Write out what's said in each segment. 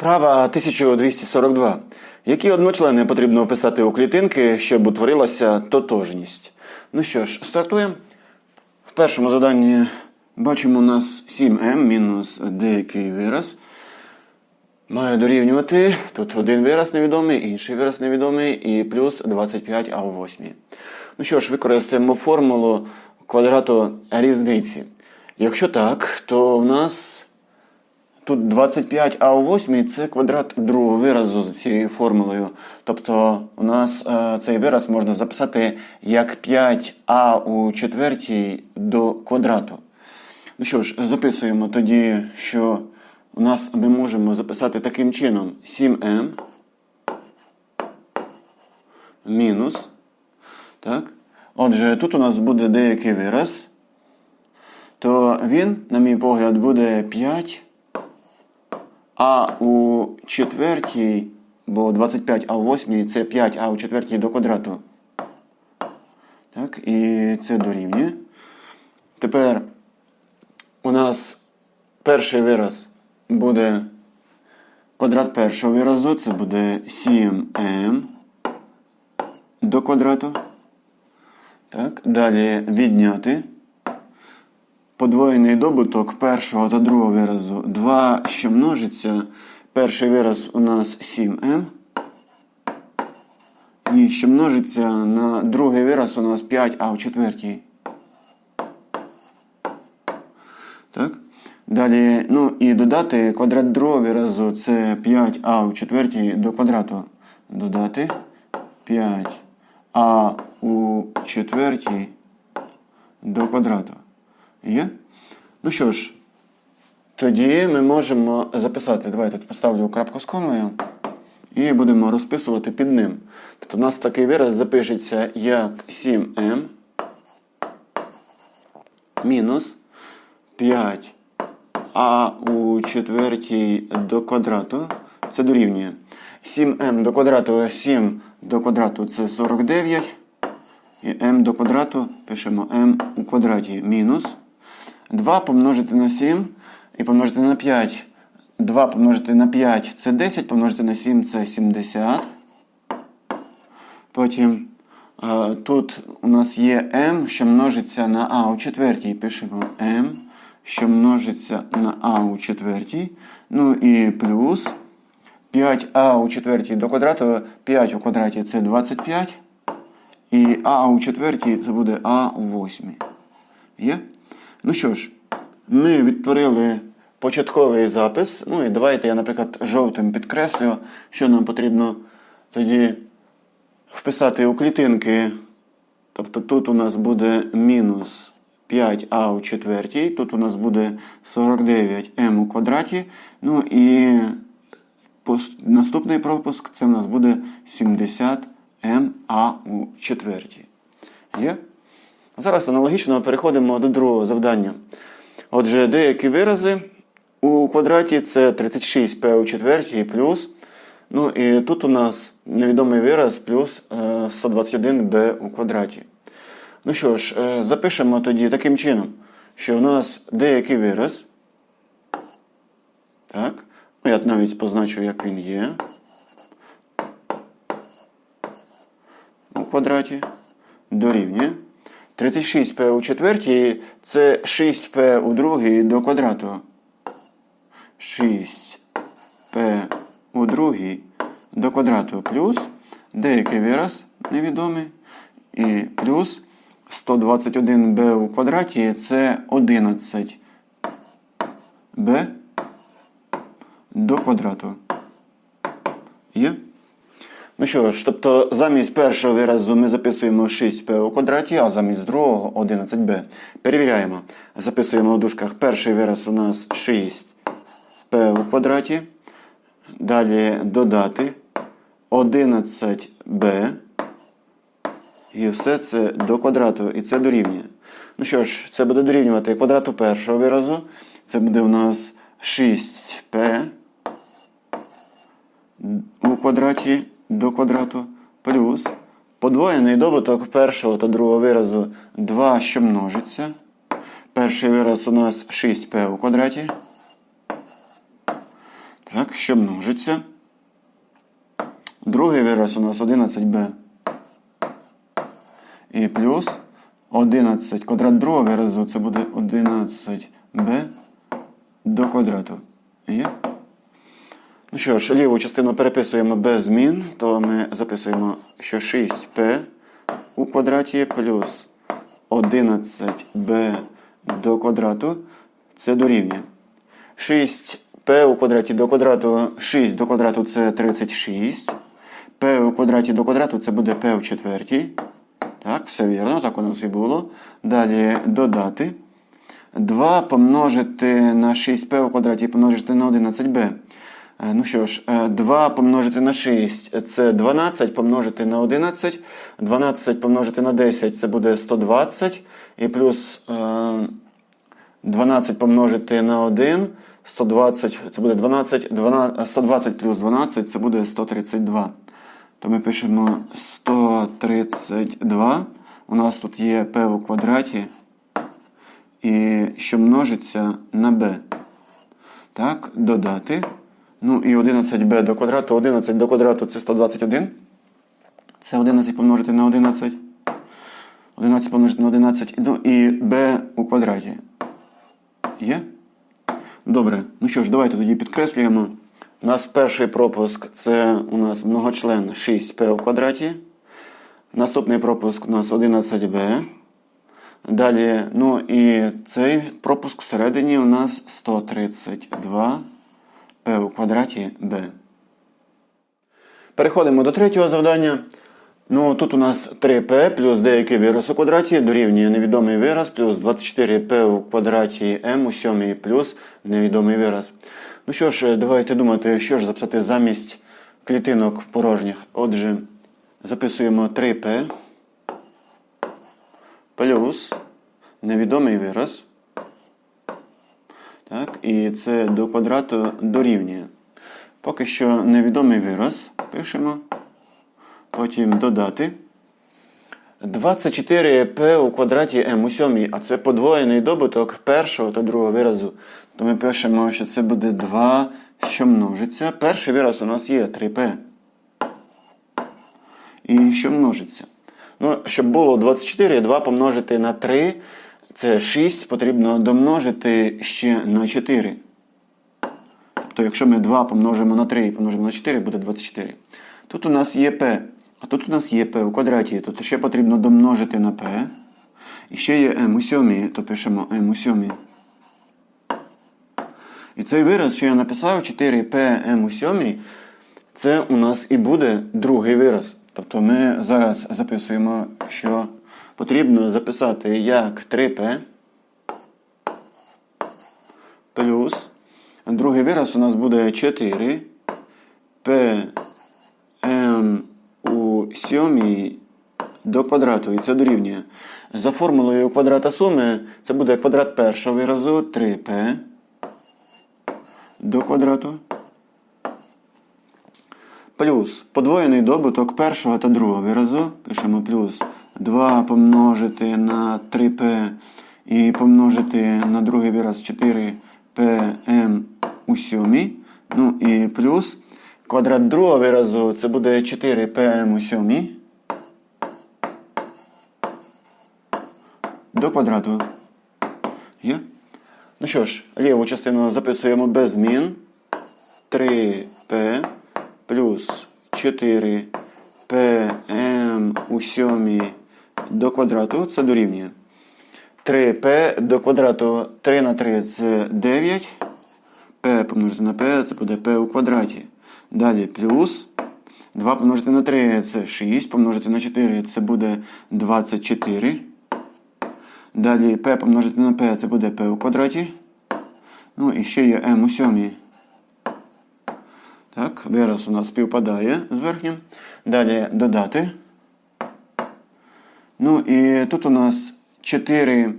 Вправа 1242. Які одночлени потрібно описати у клітинки, щоб утворилася тотожність? Ну що ж, стартуємо. В першому заданні бачимо у нас 7m мінус деякий вираз. Має дорівнювати тут один вираз невідомий, інший вираз невідомий і плюс 25а у восьмій. Ну що ж, використаємо формулу квадрату різниці. Якщо так, то в нас тут 25а у восьмій це квадрат другого виразу з цією формулою. Тобто у нас е, цей вираз можна записати як 5а у четвертій до квадрату. Ну що ж, записуємо тоді, що у нас ми можемо записати таким чином 7m мінус. Так? Отже, тут у нас буде деякий вираз, то він, на мій погляд, буде 5. А у четвертій, бо 25 а у восьмій це 5 а у четвертій до квадрату. Так, і це дорівнює. Тепер у нас перший вираз буде квадрат першого виразу, це буде 7m до квадрату. Так, далі відняти. Подвоєний добуток першого та другого виразу 2, що множиться. Перший вираз у нас 7m. І що множиться на другий вираз у нас 5а в четвертій. Так? Далі, ну і додати квадрат другого виразу це 5а в четвертій до квадрату. Додати 5а у четвертій до квадрату. Є? Ну що ж, тоді ми можемо записати. Давайте тут поставлю крапку з комою і будемо розписувати під ним. Тобто у нас такий вираз запишеться як 7m мінус 5 а у четвертій до квадрату. Це дорівнює. 7m до квадрату 7 до квадрату це 49. І m до квадрату пишемо m у квадраті мінус 2 помножити на 7 і помножити на 5. 2 помножити на 5 це 10, помножити на 7 це 70. Потім е, тут у нас є m, що множиться на а у четвертій. Пишемо m, що множиться на а у четвертій. Ну і плюс 5а у четвертій до квадрату. 5 у квадраті це 25. І а у четвертій це буде а у восьмій. Є? Ну що ж, ми відтворили початковий запис. Ну і давайте я, наприклад, жовтим підкреслю, що нам потрібно тоді вписати у клітинки. Тобто тут у нас буде мінус 5а у четвертій, тут у нас буде 49m у квадраті. Ну і наступний пропуск це у нас буде 70ma у четвертій. Є? Зараз аналогічно переходимо до другого завдання. Отже, деякі вирази у квадраті це 36p у четвертій плюс. Ну і тут у нас невідомий вираз плюс е, 121b у квадраті. Ну що ж, е, запишемо тоді таким чином, що у нас деякий вираз. Так. Ну, я навіть позначу, як він є. У квадраті дорівнює. 36p у четвертій це 6p у другій до квадрату. 6p у другій до квадрату плюс деякий вираз невідомий. І плюс 121b у квадраті це 11b до квадрату. Є? Ну що ж, тобто замість першого виразу ми записуємо 6p у квадраті, а замість другого 11b. Перевіряємо. Записуємо у дужках перший вираз у нас 6p у квадраті. Далі додати 11b. І все це до квадрату. І це дорівнює. Ну що ж, це буде дорівнювати квадрату першого виразу. Це буде у нас 6p у квадраті до квадрату плюс подвоєний добуток першого та другого виразу 2, що множиться. Перший вираз у нас 6p у квадраті. Так, що множиться. Другий вираз у нас 11b. І плюс 11 квадрат другого виразу це буде 11b до квадрату. Є? Ну що ж, ліву частину переписуємо без змін, то ми записуємо, що 6p у квадраті плюс 11b до квадрату це дорівнює. 6p у квадраті до квадрату 6 до квадрату це 36. p у квадраті до квадрату це буде p в четвертій. Так, все вірно, так у нас і було. Далі додати. 2 помножити на 6p у квадраті помножити на 11b. Е, Ну що ж, е, 2 помножити на 6 це 12, помножити на 11. 12 помножити на 10 це буде 120. І плюс е, 12 помножити на 1, 120 це буде 12, 12 120 плюс 12 це буде 132. То ми пишемо 132. У нас тут є p у квадраті, і що множиться на b. Так, додати. Ну і 11b до квадрату. 11 до квадрату це 121. Це 11 помножити на 11. 11 помножити на 11. Ну і b у квадраті. Є? Добре. Ну що ж, давайте тоді підкреслюємо. У нас перший пропуск це у нас многочлен 6p у квадраті. Наступний пропуск у нас 11b. Далі, ну і цей пропуск всередині у нас 132 p у квадраті b. Переходимо до третього завдання. Ну, тут у нас 3p плюс деякий вираз у квадраті дорівнює невідомий вираз плюс 24p у квадраті m у сьомій плюс невідомий вираз. Ну що ж, давайте думати, що ж записати замість клітинок порожніх. Отже, записуємо 3p плюс невідомий вираз. Так, і це до квадрату дорівнює. Поки що невідомий вираз пишемо. Потім додати. 24p у квадраті m у сьомій, а це подвоєний добуток першого та другого виразу. То ми пишемо, що це буде 2, що множиться. Перший вираз у нас є 3p. І що множиться? Ну, щоб було 24, 2 помножити на 3, це 6, потрібно домножити ще на 4. Тобто, якщо ми 2 помножимо на 3 і помножимо на 4, буде 24. Тут у нас є p, а тут у нас є p у квадраті, тобто ще потрібно домножити на p. І ще є m у сьомій, то пишемо m у сьомій. І цей вираз, що я написав, 4pm у сьомій, це у нас і буде другий вираз. Тобто ми зараз записуємо, що потрібно записати як 3p плюс. Другий вираз у нас буде 4 p m у сьомій до квадрату. І це дорівнює. За формулою квадрата суми це буде квадрат першого виразу 3p до квадрату. Плюс подвоєний добуток першого та другого виразу. Пишемо плюс 2 помножити на 3p і помножити на другий вираз 4pm у сьомій. Ну і плюс квадрат другого виразу це буде 4pm у сьомій. До квадрату. Є? Ну що ж, ліву частину записуємо без змін. 3p плюс 4pm у сьомій до квадрату. Це дорівнює. 3p до квадрату 3 на 3 це 9. p помножити на p це буде p у квадраті. Далі плюс 2 помножити на 3 це 6, помножити на 4 це буде 24. Далі p помножити на p це буде p у квадраті. Ну і ще є m у сьомій. Так, вираз у нас співпадає з верхнім. Далі додати. Ну і тут у нас 4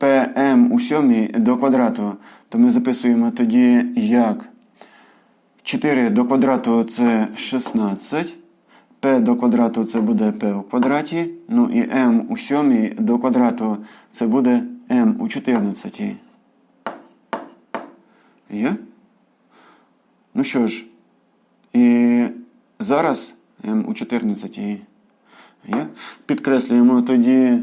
pm у сьомій до квадрату. То ми записуємо тоді як 4 до квадрату це 16. p до квадрату це буде p у квадраті. Ну і m у сьомій до квадрату це буде m у 14. Є? Ну що ж, і зараз м у 14 є. Підкреслюємо тоді,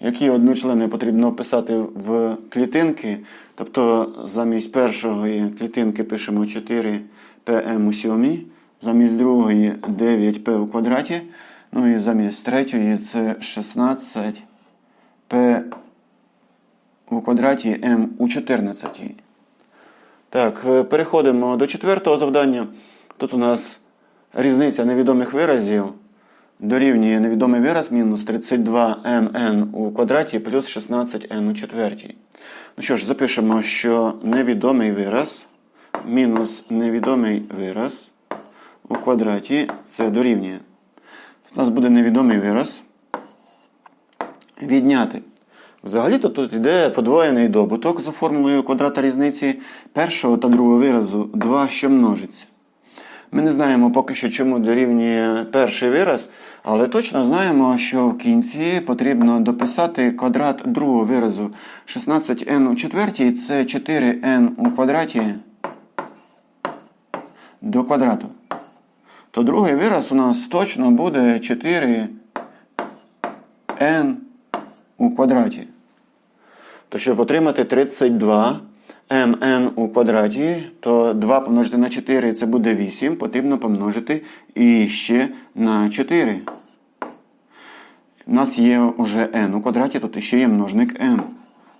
які одночлени потрібно описати в клітинки. Тобто замість першої клітинки пишемо 4 pm у сьомій, замість другої 9p у квадраті, ну і замість третьої це 16 p у квадраті m у 14. Так, е, переходимо до четвертого завдання. Тут у нас різниця невідомих виразів дорівнює невідомий вираз мінус 32mn у квадраті плюс 16n у четвертій. Ну що ж, запишемо, що невідомий вираз мінус невідомий вираз у квадраті це дорівнює. Тут у нас буде невідомий вираз. Відняти. Взагалі-то тут йде подвоєний добуток за формулою квадрата різниці першого та другого виразу 2, що множиться. Ми не знаємо поки що, чому дорівнює перший вираз, але точно знаємо, що в кінці потрібно дописати квадрат другого виразу 16n у четвертій це 4n у квадраті до квадрату. То другий вираз у нас точно буде 4n у квадраті. То щоб отримати 32 mn у квадраті, то 2 помножити на 4 це буде 8, потрібно помножити і ще на 4. У нас є вже n у квадраті, тут ще є множник m.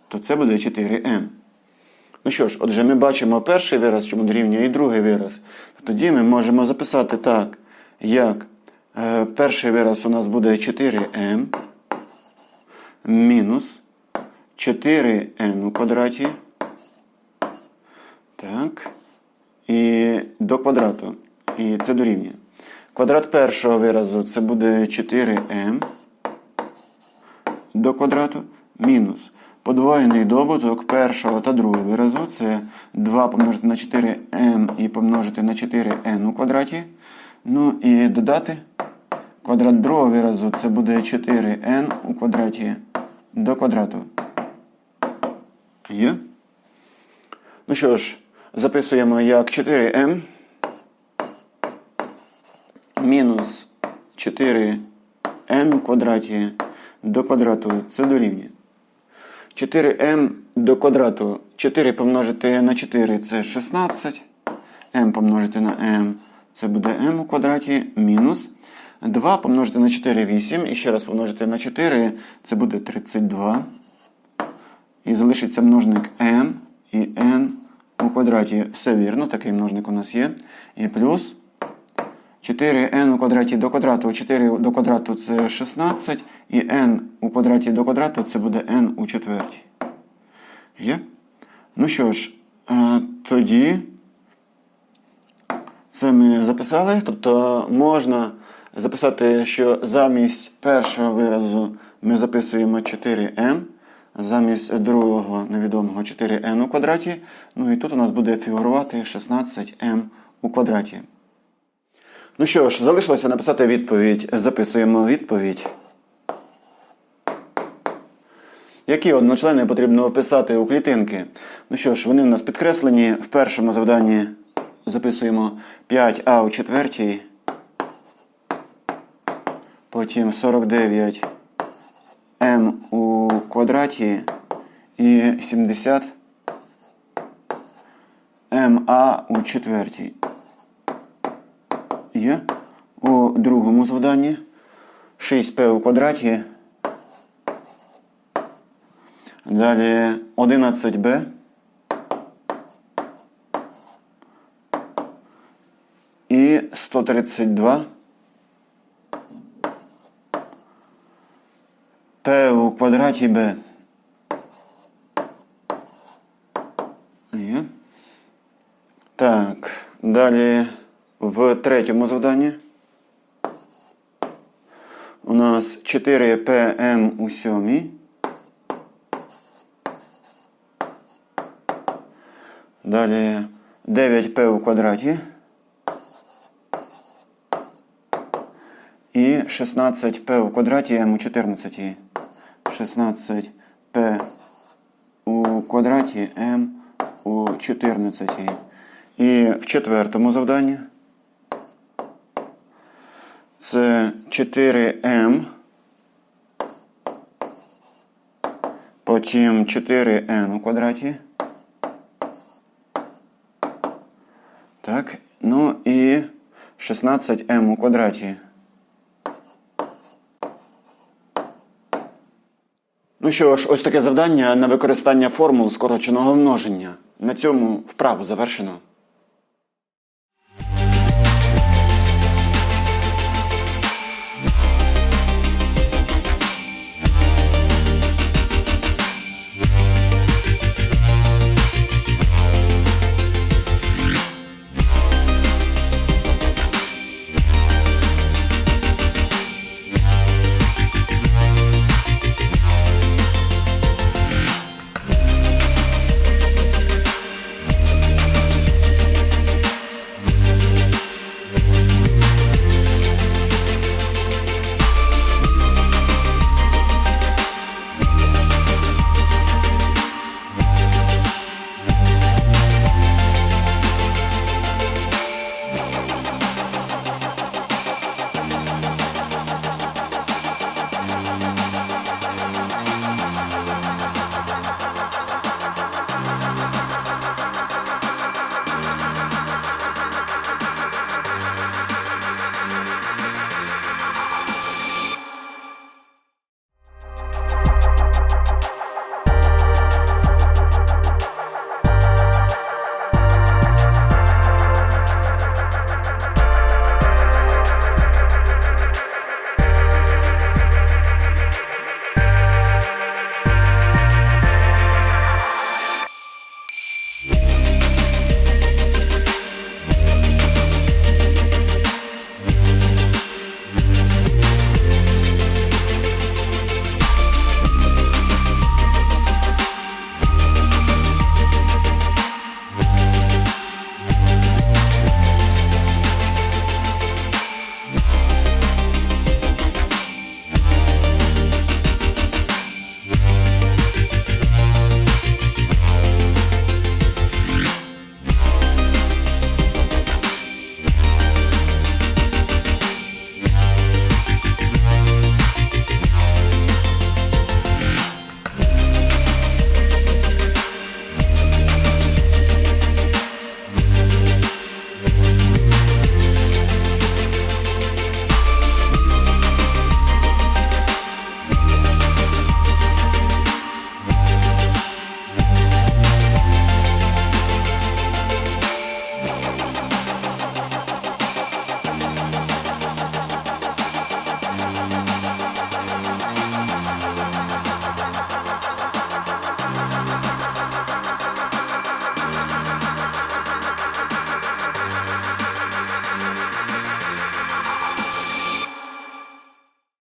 То це буде 4m. Ну що ж, отже, ми бачимо перший вираз, чому дорівнює і другий вираз. Тоді ми можемо записати так, як е, перший вираз у нас буде 4m мінус 4n у квадраті. Так. І до квадрату. І це дорівнює. Квадрат першого виразу це буде 4m до квадрату мінус подвоєний добуток першого та другого виразу. Це 2 помножити на 4m і помножити на 4n у квадраті. Ну і додати квадрат другого виразу це буде 4n у квадраті до квадрату. Є? Ну що ж, записуємо як 4m мінус 4n у квадраті до квадрату. Це дорівнює. 4m до квадрату. 4 помножити на 4 це 16. m помножити на m це буде m у квадраті мінус. 2 помножити на 4 8. І ще раз помножити на 4 це буде 32. І залишиться множник m і n у квадраті. Все вірно, такий множник у нас є. І плюс 4n у квадраті до квадрату. 4 до квадрату це 16. І n у квадраті до квадрату це буде n у четвертій. Є? Ну що ж, тоді це ми записали. Тобто можна записати, що замість першого виразу ми записуємо 4m, замість другого невідомого 4n у квадраті. Ну і тут у нас буде фігурувати 16m у квадраті. Ну що ж, залишилося написати відповідь. Записуємо відповідь. Які одночлени потрібно описати у клітинки? Ну що ж, вони у нас підкреслені. В першому завданні записуємо 5а у четвертій. Потім 49 м у квадраті і 70 ма у четвертій. Є. У другому завданні 6p у квадраті. Далі 11b. І 132. П у квадраті. Є. Так, далі в третьому завданні у нас 4PM у сьомій. Далі 9p у квадраті. І 16p у квадраті m у 14. 16p у квадраті m у 14. І в четвертому завданні це 4m. Потім 4n у квадраті. Так. Ну і 16m у квадраті. Ну що ж, ось таке завдання на використання формул скороченого множення. На цьому вправу завершено.